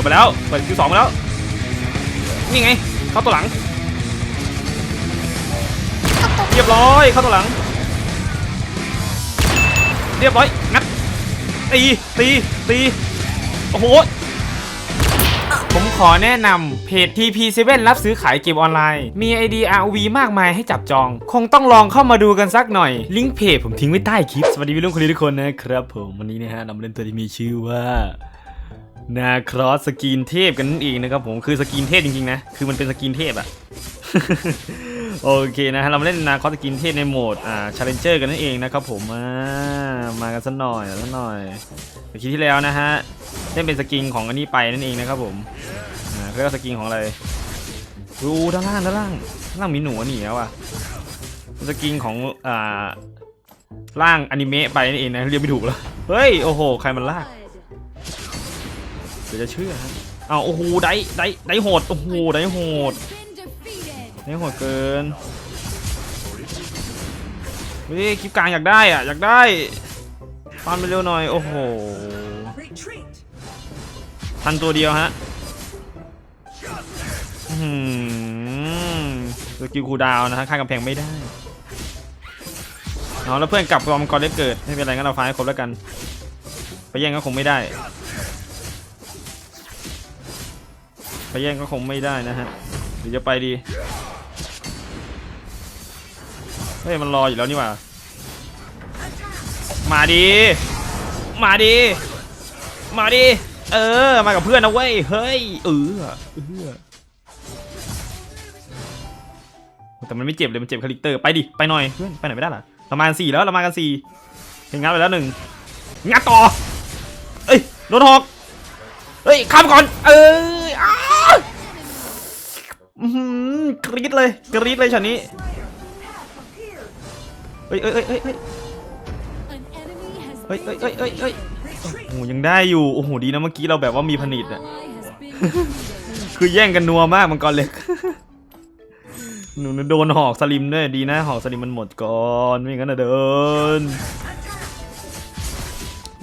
ดมาแล้ว เปิดคิวสองมาแล้ว นี่ไง เข้าตัวหลัง เรียบร้อย เข้าตัวหลัง เรียบร้อย งัด ตี ตี ตี โอ้โหผมขอแนะนำเพจ TP7 รับซื้อขายเกมออนไลน์ มี ID ROV มากมายให้จับจอง คงต้องลองเข้ามาดูกันสักหน่อย ลิงก์เพจผมทิ้งไว้ใต้คลิป สวัสดีพี่ลุงคนนี้ทุกคนนะครับผม วันนี้นะฮะนำเล่นตัวที่มีชื่อว่า นาครอสสกินเทพกันนั่นเองนะครับผมคือสกินเทพจริงๆนะคือมันเป็นสกินเทพอะโอเคนะฮะเรามาเล่นนาคอสสกินเทพในโหมดอ่าชาเลนเจอร์กันนั่นเองนะครับผมอ่ามากันสักหน่อยสักหน่อยเมื่อกี้ที่แล้วนะฮะเล่นเป็นสกินของอันนี้ไปนั่นเองนะครับผมอ่าเรียกว่าสกินของอะไรดูด้านล่างด้านล่างด้านล่างมีหนูหนีแล้วอะสกินของอ่าร่างอนิเมะไปนั่นเองนะเรียกไม่ถูกแล้วเฮ้ยโอ้โหใครมันลาก ดี๋ยวจะเชื่อฮะเอาโอ้โหได้ได้ได้โหดโอ้โหได้โหดนี่โหดเกินเฮ้ยคลิปกลางอยากได้อะอยากได้ฟันไปเร็วหน่อยโอ้โหทันตัวเดียวฮะอื้อหืมสกิลคูลดาวน์นะฮะข้างกำแพงไม่ได้เอาแล้วเพื่อนกลับรอมกรได้เกิดไม่เป็นไรงั้นเราฟ้าให้ครบแล้วกัน ไปแย่งก็คงไม่ได้ ไปแย่งก็คงไม่ได้นะฮะหรือจะไปดีเฮ้ยมันรออยู่แล้วนี่หว่า มาดี มาดี มาดี เออ มากับเพื่อนนะเว้ย เฮ้ย เออเออแต่มันไม่เจ็บเลยมันเจ็บคาลิกเตอร์ ไปดิ ไปหน่อย เพื่อน ไปไหนไม่ได้หรอเรามากันสี่แล้วเรามากันสี่เห็นงัดไปแล้วหนึ่งงัดต่อ เอ้ย โดนหอกเฮ้ย ข้ามก่อน เอ้ยอ้าอื้อหือ กรี๊ดเลยกรี๊ดเลยช็อตนี้เฮ้ยเฮ้ยเฮ้ยเฮ้ยเฮ้ยเฮ้ยเฮ้ยเฮ้ยเฮ้ยเฮ้ยโอ้โหยังได้อยู่โอ้โหดีนะเมื่อกี้เราแบบว่ามีผนิตอะคือแย่งกันนัวมากมังกรเล็กหนูโดนหอกสลิมด้วยดีนะหอกสลิมมันหมดก่อนไม่งั้นนะเดิน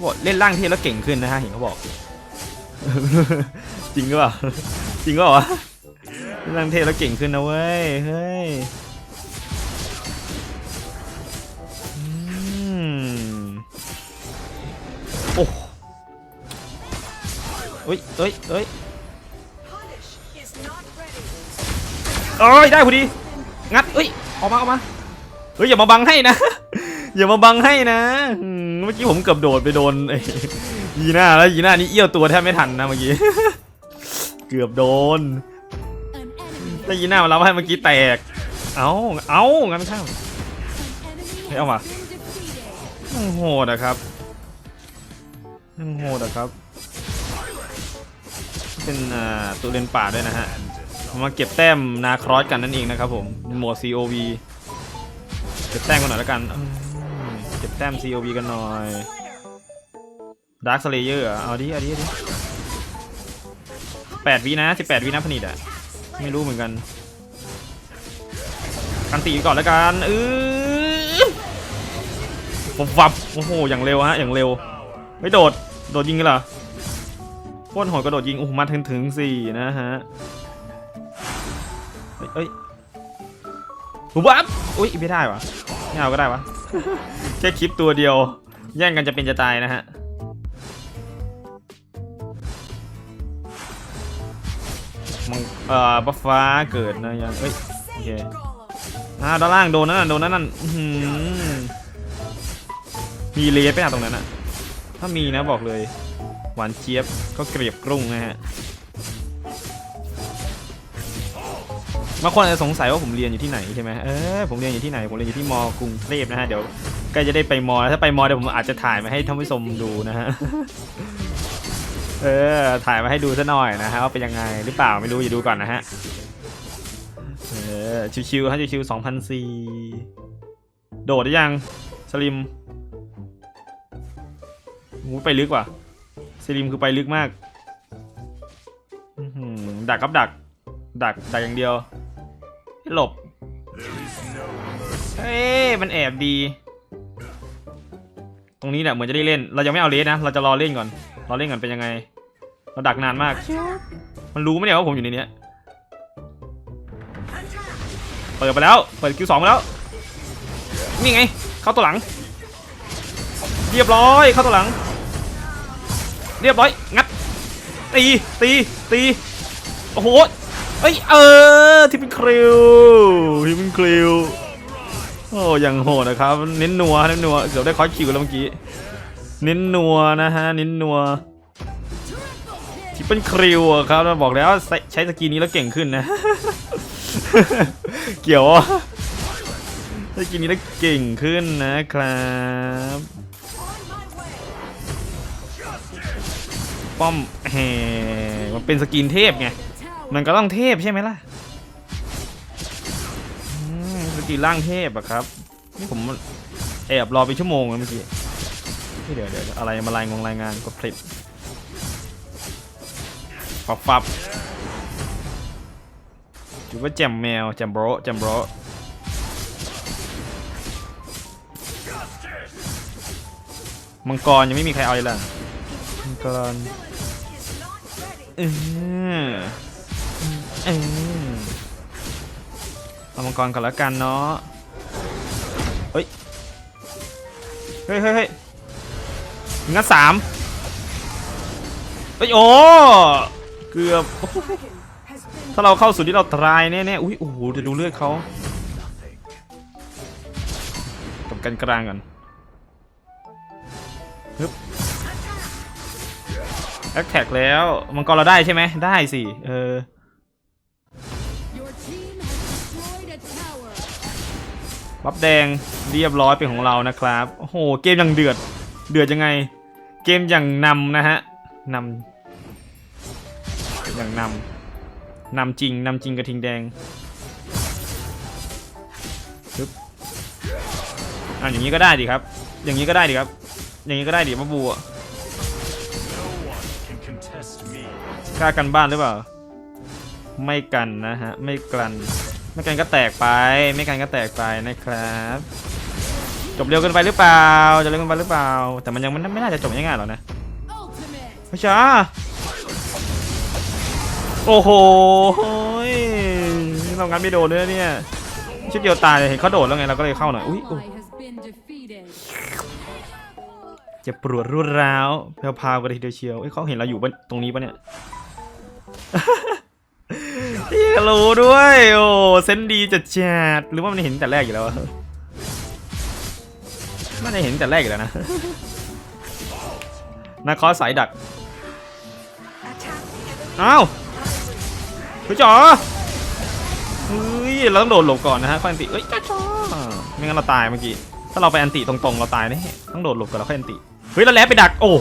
บอกเล่นล่างเทพแล้วเก่งขึ้นนะฮะเห็นเขาบอก จริงหรือเปล่าจริงก็วะเล่นล่า งเทแล้วเก่งขึ้นนะเว้ย เฮ้ยอืมโอ้เอ้ยเอ้ยเอ้ยเอ้ย ได้พอดี งัดเอ้ย ออกมาออกมา เฮ้ย อย่ามาบังให้นะ อย่ามาบังให้นะ เมื่อกี้ผมเกือบโดดไปโดนยีน่าแล้วยีน่านี่เอี้ยวตัวแทบไม่ทันนะเมื่อกี้ เกือบโดน แล้วยีน่ามารับให้เมื่อกี้แตก เอ้า เอ้างั้นข้ามเฮ้ยเอามายังโหดอะครับยังโหดอะครับ เป็นอ่าตัวเล่นป่าด้วยนะฮะ มาเก็บแต้มนาครอสกันนั่นเองนะครับผมโหมด COV เก็บแต้มกันหน่อยแล้วกันเก็บแต้ม COV กันหน่อย Dark Slayer อะเอาดิเอาดิเอาดิแปดวินะสิบแปดวินะผนิดอะ ไม่รู้เหมือนกัน กันตีก่อนแล้วกันเออวับวับโอ้โหอย่างเร็วฮะอย่างเร็ว ไม่โดดโดดยิงกันเหรอโคตรโหดกระโดดยิงโอ้โหมาถึงถึงสี่นะฮะเฮ้ยเอ้ยวับอุ้ยไม่ได้วะไม่เอาก็ได้วะแค่คลิปตัวเดียว แย่งกันจะเป็นจะตายนะฮะ เอ่อบัฟฟ้าเกิดนะยังเอ้ยโอเคอ่าด้านล่างโดนนั่นนะโดนนั่นนั่นอื้อหือมีเลสไปอะตรงนั้นอะถ้ามีนะบอกเลย หวานเจี๊ยบก็เกลียบกรุ้งนะฮะบางคนอาจจะสงสัยว่าผมเรียนอยู่ที่ไหนใช่ไหมเออผมเรียนอยู่ที่ไหนผมเรียนอยู่ที่มกรุงเทพนะฮะเดี๋ยวใกล้จะได้ไปมแล้วถ้าไปมอเดี๋ยวผมอาจจะถ่ายมาให้ท่านผู้ชมดูนะฮะ เออ ถ่ายมาให้ดูซะหน่อยนะฮะว่าเป็นยังไงหรือเปล่าไม่รู้อย่าดูก่อนนะฮะ เออ ชิวๆฮะชิวๆสองพันสี่โดดได้ยัง สลิมโอ้โหไปลึกว่ะ สลิมคือไปลึกมากอื้อหือดักกับดัก ดัก ดักอย่างเดียว หลบ เฮ้ยมันแอบดี ตรงนี้เนี่ยเหมือนจะได้เล่น เรายังไม่เอาเลสนะ เราจะรอเล่นก่อน เรอเล่นก่อนเป็นยังไง เราดักนานมาก มันรู้ไหมเนี่ยว่าผมอยู่ในนี้เปิดไปแล้ว เปิดคิวสองไปแล้ว นี่ไง เข้าตัวหลัง เรียบร้อย เข้าตัวหลัง เรียบร้อย งัด ตี ตี ตี โอ้โห เอ้ย เออ ที่เป็นคริวที่เป็นคริวโอ้ยังโหดนะครับ เน้นนัว เน้นนัว เดี๋ยวได้คอร์สคิวแล้วเมื่อกี้ เน้นนัวนะฮะเน้นนัวที่เป็นคริวอะครับเราบอกแล้วใช้ใช้สกีนี้แล้วเก่งขึ้นนะ เกี่ยวใช้สกีนี้แล้วเก่งขึ้นนะครับป้อมแหมมันเป็นสกินเทพไง มันก็ต้องเทพใช่ไหมล่ะสกินร่างเทพอะครับ นี่ผมแอบรอไปชั่วโมงแล้วเมื่อกี้ นี่เดี๋ยวเดี๋ยวอะไรมารายงงรายงานกดคลิปฟับฟับถือว่าแจมแมวแจมโบรแจมโบรมังกรยังไม่มีใครเอาเลยล่ะมังกรเออเออเอามังกรก่อนแล้วกันเนาะเฮ้ยเฮ้ยเฮ้ย งั้นสามเฮ้ยโอ้เกือบถ้าเราเข้าสู่ที่เราตรายแน่ๆอุ้ยโอ้โหจะดูเลือดเขาตบกันกลางก่อนฮึบแอคแท็กแล้วมังกรเราได้ใช่ไหมได้สิเออ Your team has destroyed a tower. บัฟแดงเรียบร้อยเป็นของเรานะครับ โอ้โห เกมยังเดือด เดือดยังไง เกมอย่างนำนะฮะนำอย่างนำนำจริงนำจริงกระทิงแดงปึ๊บอะอย่างนี้ก็ได้ดิครับ อย่างนี้ก็ได้ดิครับ อย่างนี้ก็ได้ดิมะบัว can contest me. กล้ากันบ้านหรือเปล่า ไม่กันนะฮะ ไม่กัน ไม่กันก็แตกไป ไม่กันก็แตกไปนะครับ จบเร็วเกินไปหรือเปล่าจบเร็วเกินไปหรือเปล่า แต่มันยังมันไม่น่าจะจบง่ายๆหรอกนะ Ultimate. พระช้าโอ้โหยเรางั้นไม่โดนเลยนะเนี่ยชุดเดียวตายเลยเห็นเขาโดดแล้วไงเราก็เลยเข้าหน่อยอุ้ยอุ๊ย Ally has been defeated. เจ็บปวดรวดร้าวแพรวๆกันทีเดียวเชียวเอ้ยเขาเห็นเราอยู่บนตรงนี้ปะเนี่ยพี่ก็รู้ด้วย โอ้เซนส์ดีจัดจัดหรือว่ามันเห็นแต่แรกอยู่แล้ว ไม่ได้เห็นแต่แรกอยู่แล้วนะนาคอสสายดัก อ้าวพี่จ๋อเฮ้ย เราต้องโดดหลบก่อนนะฮะค่อยอันติเอ้ยจ้าจ้าไม่งั้นเราตายเมื่อกี้ ถ้าเราไปอันติตรงๆ เราตายแน่ต้องโดดหลบก่อนแล้วค่อยอันติ เฮ้ยเราแล้ไปดัก โอ้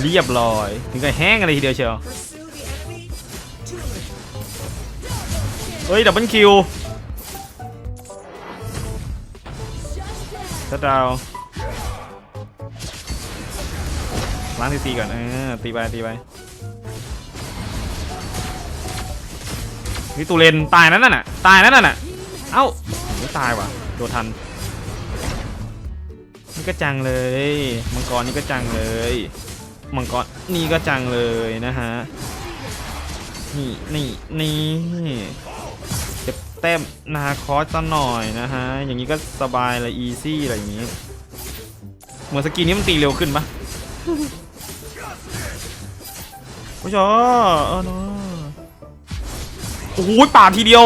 เรียบร้อย ถึงกับแห้งอะไรทีเดียวเชียว เฮ้ยดับเบิลคิว ชัดดาวล้างทีซีก่อนเออตีไปตีไปนี่ตูเลนตายนั่นน่ะตายนั่นน่ะเอ้าไม่ตายว่ะโดนทันนี่ก็จังเลยมังกรนี่ก็จังเลยมังกรนี่ก็จังเลยนะฮะนี่นี่นี่ เก็บแต้มนาคอสซะหน่อยนะฮะ อย่างนี้ก็สบายเลยอีซี่อะไรอย่างนี้ เหมือนสกินนี้มันตีเร็วขึ้นปะโอ้ยเออเนาะโอ้โหปาทีเดียว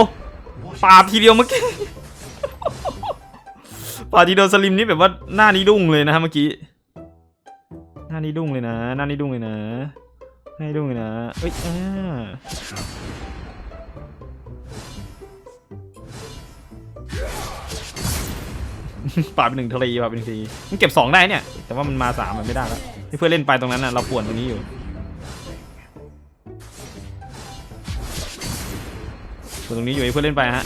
ปาทีเดียวเมื่อกี้ปาทีเดียวสลิมนี่แบบว่าหน้านี้ดุ้งเลยนะฮะเมื่อกี้ หน้านี้ดุ้งเลยนะ หน้านี้ดุ้งเลยนะหน้านี้ดุ้งเลยนะเอ้ยอ่า ปาดเป็นหนึ่งทะเลปาดเป็นหนึ่งทีมันเก็บสองได้เนี่ย แต่ว่ามันมาสามมันไม่ได้แล้วที่เพื่อนเล่นไปตรงนั้นน่ะเราป่วนตรงนี้อยู่ส่วนตรงนี้อยู่ให้เพื่อนเล่นไปฮะ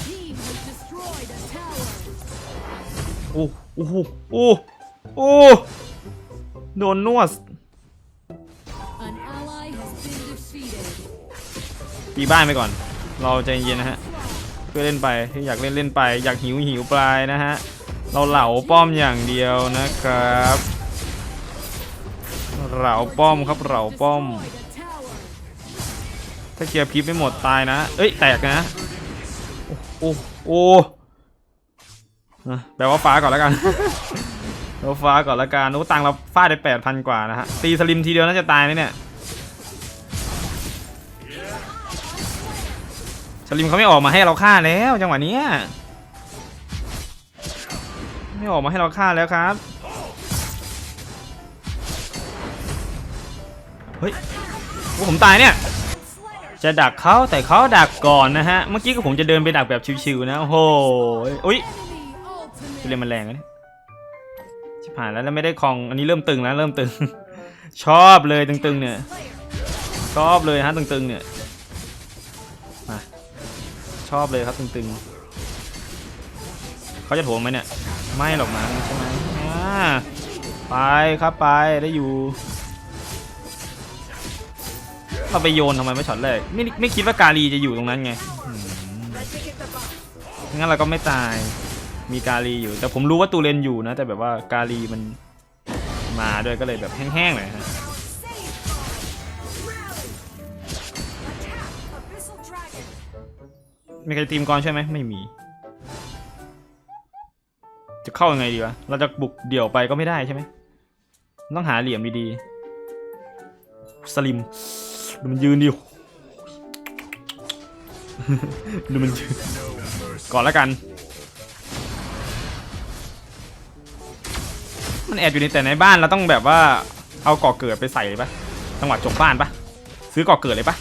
โอ้โอ้โหโอ้โอ้โดนนวด An ally has been defeated. ตีบ้านไปก่อน เราใจเย็นนะฮะ เพื่อเล่นไป อยากเล่นเล่นไป อยากหิวหิวปลายนะฮะ เราเหลาป้อมอย่างเดียวนะครับเเราป้อมครับเราป้อม ถ้าเกียร์พริบไม่หมดตายนะ เอ้ยแตกนะ โอ้โอ้โอ้อะแปลว่าฟ้าก่อนแล้วกันแปลว่าฟ้าก่อนแล้วกันโอ้ตังเราฟาดได้แปดพันกว่านะฮะ ตีสลิมทีเดียวน่าจะตายไหมเนี่ย สลิมเขาไม่ออกมาให้เราฆ่าแล้วจังหวะเนี้ย ไม่ออกมาให้เราฆ่าแล้วครับ เฮ้ยโอ้ผมตายเนี่ย จะดักเขาแต่เขาดักก่อนนะฮะ เมื่อกี้ก็ผมจะเดินไปดักแบบชิวๆนะ โอ้โหอุ้ยจะ ultimate. เล่นมันแรงนะเนี่ยชิบหายแล้วแล้วไม่ได้คลอง อันนี้เริ่มตึงแล้วเริ่มตึง ชอบเลยตึงๆเนี่ย ชอบเลยฮะตึงๆเนี่ย มา ชอบเลยครับตึงๆเขาจะโถมไหมเนี่ย ไม่หรอกมั้งใช่ไหมอ่าไปครับไปได้อยู่เราไปโยนทำไมไม่ช็อตแรกไม่ไม่คิดว่ากาลีจะอยู่ตรงนั้นไงงั้นเราก็ไม่ตายมีกาลีอยู่ แต่ผมรู้ว่าตูเรนอยู่นะ แต่แบบว่ากาลีมันมาด้วยก็เลยแบบแห้งๆหน่อยฮะมีใครทีมก่อนใช่ไหมไม่มี จะเข้ายังไงดีวะ เราจะบุกเดี่ยวไปก็ไม่ได้ใช่ไหม ต้องหาเหลี่ยมดีๆ สลิม ดูมันยืนดิ ดูมันยืน ก่อนแล้วกัน มันแอบอยู่ในแต่ในบ้านเราต้องแบบว่า เอาก่อเกิดไปใส่เลยปะจังหวะจบบ้านปะซื้อก่อเกิดเลยปะ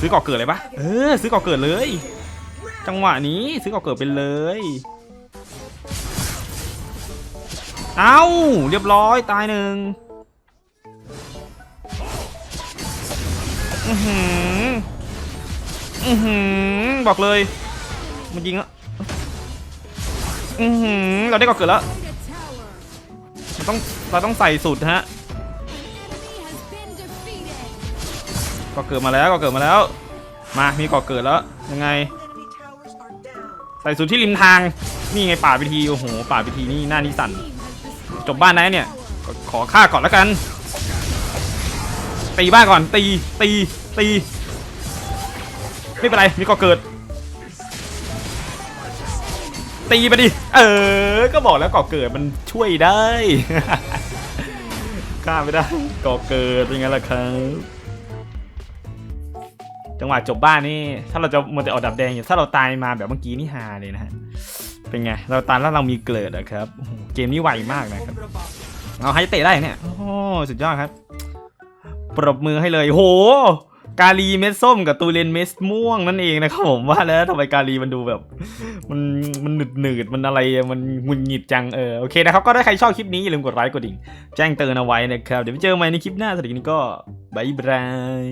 ซื้อก่อเกิดเลยปะเออ ซื้อก่อเกิดเลย จังหวะนี้ซื้อก่อเกิดไปเลย เอา้าเรียบร้อยตายหนึ่งอือหืออือหือบอกเลย มันยิงอะอือหือเราได้ก่อเกิดแล้วเราต้องเราต้องใส่สุดฮะก่อเกิดมาแล้วก่อเกิดมาแล้ว มามีก่อเกิดแล้วยังไง ใส่สุดที่ริมทางนี่ไงป่าพิธีโอ้โหป่าพิธีนี่หน้านิสัน จบบ้านได้เนี่ยขอฆ่าก่อนแล้วกัน ตีบ้านก่อน ตีตีตีไม่เป็นไรมีก่อเกิด ตีไปดิเออ ก็บอกแล้วก่อเกิดมันช่วยได้ฆ่าไม่ได้ก่อเกิดเป็นไงล่ะครับจังหวะจบบ้านนี่ถ้าเราจะมัวแต่ออกดับแดงอยู่ถ้าเราตายมาแบบเมื่อกี้นี่ฮาเลยนะฮะเป็นไงเราตายแล้วเรามีเกิดอะครับเกมนี้ไวมากนะครับ เอาให้เตะได้เนี่ย โอ้สุดยอดครับ ปรบมือให้เลยโห กาลีเม็ดส้มกับตูเรนเม็ดม่วงนั่นเองนะครับผมว่าแล้วทำไมกาลีมันดูแบบ มันมันหนืดหนืดมันอะไรมันหงุนหงิดจังเออโอเคนะครับ ก็ถ้าใครชอบคลิปนี้อย่าลืมกดไลค์กดดิ่งแจ้งเตือนเอาไว้นะครับ เดี๋ยวไปเจอกันใหม่ในคลิปหน้าสวัสดีนนี้ก็บายบาย